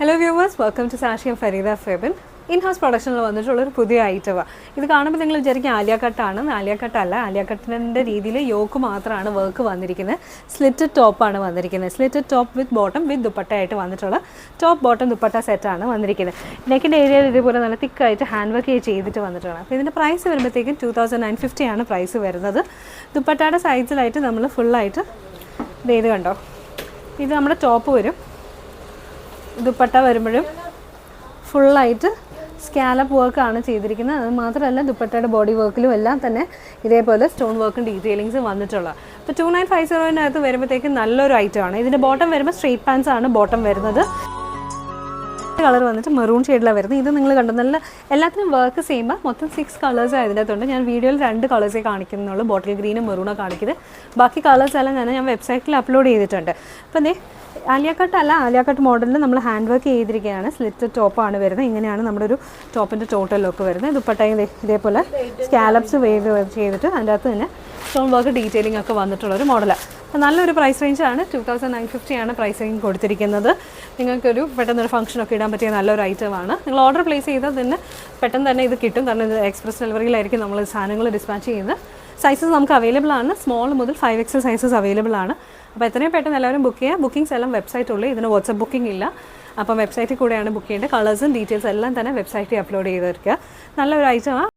Hello viewers welcome to Sashiyam Farida Fabin in house പ്രൊഡക്ഷനിൽ വന്നിട്ടുള്ള ഒരു പുതിയ ഐറ്റമാണ് ഇത് കാണുമ്പോൾ നിങ്ങൾ വിചാരിക്കും ആലിയാക്കട്ടാണ് ആലിയാക്കട്ടല്ല ആലിയാക്കട്ടിന്റെ രീതിയിൽ യോക്ക് മാത്രമാണ് വർക്ക് വന്നിരിക്കുന്നത്. സ്ലിറ്റഡ് ടോപ്പാണ് വന്നിരിക്കുന്നത്. Slitted top with bottom with ദുപ്പട്ടയായിട്ട് വന്നിട്ടുള്ള ടോപ്പ് ബോട്ടം ദുപ്പട്ട സെറ്റാണ് വന്നിരിക്കുന്നത്. നെക്കിന്റെ ഏരിയയിൽ ഇതുപോലെ നല്ല തിക്കായിട്ട് ഹാൻഡ് വർക്ക് ചെയ്തിട്ട് വന്നിട്ടാണ് അപ്പോൾ ഇതിന്റെ പ്രൈസ് വരുമ്പോഴത്തേക്കും ടു തൗസൻഡ് നയൻ ഫിഫ്റ്റി ആണ് പ്രൈസ് വരുന്നത്. ദുപ്പട്ടയുടെ സൈസിലായിട്ട് നമ്മൾ ഫുള്ളായിട്ട് ഇത് കണ്ടോ? ഇത് നമ്മുടെ ടോപ്പ് വരും. ദുപ്പട്ട വരുമ്പോഴും ഫുള്ളായിട്ട് സ്കാലപ്പ് വർക്കാണ് ചെയ്തിരിക്കുന്നത്. അത് മാത്രമല്ല ദുപ്പട്ടയുടെ ബോഡി വർക്കിലും എല്ലാം തന്നെ ഇതേപോലെ സ്റ്റോൺ വർക്കും ഡീറ്റെയിലിങ്സ് വന്നിട്ടുള്ളത് അപ്പോൾ ടു നയൻ ഫൈവ് സീറോയിനകത്ത് വരുമ്പോഴത്തേക്കും നല്ലൊരു ഐറ്റമാണ് ഇതിന്റെ ബോട്ടം വരുമ്പോൾ സ്ട്രെയിറ്റ് പാൻസ് ആണ് ബോട്ടം വരുന്നത്. കളർ വന്നിട്ട് മെറൂൺ ഷെയ്ഡിലാണ് വരുന്നത്. ഇത് നിങ്ങൾ കണ്ടു. നല്ല എല്ലാത്തിനും വർക്ക് ചെയ്യുമ്പോൾ മൊത്തം സിക്സ് കളേഴ്സ് അതിന്റെ അകത്തുണ്ട്. ഞാൻ വീഡിയോയിൽ രണ്ട് കളേഴ്സേ കാണിക്കുന്നുള്ളൂ. ബോട്ടിൽ ഗ്രീനും മെറൂണോ കാണിക്കുന്നത്. ബാക്കി കളേഴ്സ് എല്ലാം ഞാൻ ഞാൻ വെബ്സൈറ്റിൽ അപ്ലോഡ് ചെയ്തിട്ടുണ്ട്. അപ്പം ദേ ആലിയാക്കട്ട് അല്ല ആലിയാക്കട്ട് മോഡലിൽ നമ്മൾ ഹാൻഡ് വർക്ക് ചെയ്തിരിക്കുകയാണ് സ്ലിറ്റ് ടോപ്പാണ് വരുന്നത്. ഇങ്ങനെയാണ് നമ്മുടെ ഒരു ടോപ്പിന്റെ ടോട്ടൽ ലുക്ക് വരുന്നത്. ദുപ്പട്ടയും ഇതേപോലെ സ്കാലപ്സ് വേവ് ചെയ്തിട്ട് അതിന്റെ അകത്ത് തന്നെ സ്റ്റോൺ വർക്ക് ഡീറ്റെയിലിംഗ് ഒക്കെ വന്നിട്ടുള്ള ഒരു മോഡലാണ് നല്ലൊരു പ്രൈസ് റേഞ്ചാണ് ടു തൗസൻഡ് നയൻ ഫിഫ്റ്റി ആണ് പ്രൈസ് റേഞ്ച് കൊടുത്തിരിക്കുന്നത്. നിങ്ങൾക്കൊരു പെട്ടെന്നൊരു ഫംഗ്ഷനൊക്കെ ഇടാൻ പറ്റിയ നല്ലൊരു ഐറ്റമാണ് നിങ്ങൾ ഓർഡർ പ്ലേസ് ചെയ്താൽ തന്നെ പെട്ടെന്ന് തന്നെ ഇത് കിട്ടും. കാരണം ഇത് എക്സ്പ്രസ് ഡെലിവറിയിലായിരിക്കും നമ്മൾ സാധനങ്ങൾ ഡിസ്പാച്ച് ചെയ്യുന്നത്. സൈസസ് നമുക്ക് അവൈലബിൾ ആണ്. സ്മോൾ മുതൽ ഫൈവ് എക്സൽ സൈസസ് അവൈലബിൾ ആണ്. അപ്പോൾ എത്രയും പെട്ടെന്ന് എല്ലാവരും ബുക്ക് ചെയ്യുക. ബുക്കിംഗ്സ് എല്ലാം വെബ്സൈറ്റ് ഉള്ളൂ. ഇതിന് വാട്സപ്പ് ബുക്കിംഗ് ഇല്ല. അപ്പം വെബ്സൈറ്റിൽ കൂടെയാണ് ബുക്ക് ചെയ്യേണ്ടത്. കളേഴ്സും ഡീറ്റെയിൽസ് എല്ലാം തന്നെ വെബ്സൈറ്റിൽ അപ്ലോഡ് ചെയ്തിരിക്കുക നല്ലൊരു ഐറ്റമാണ്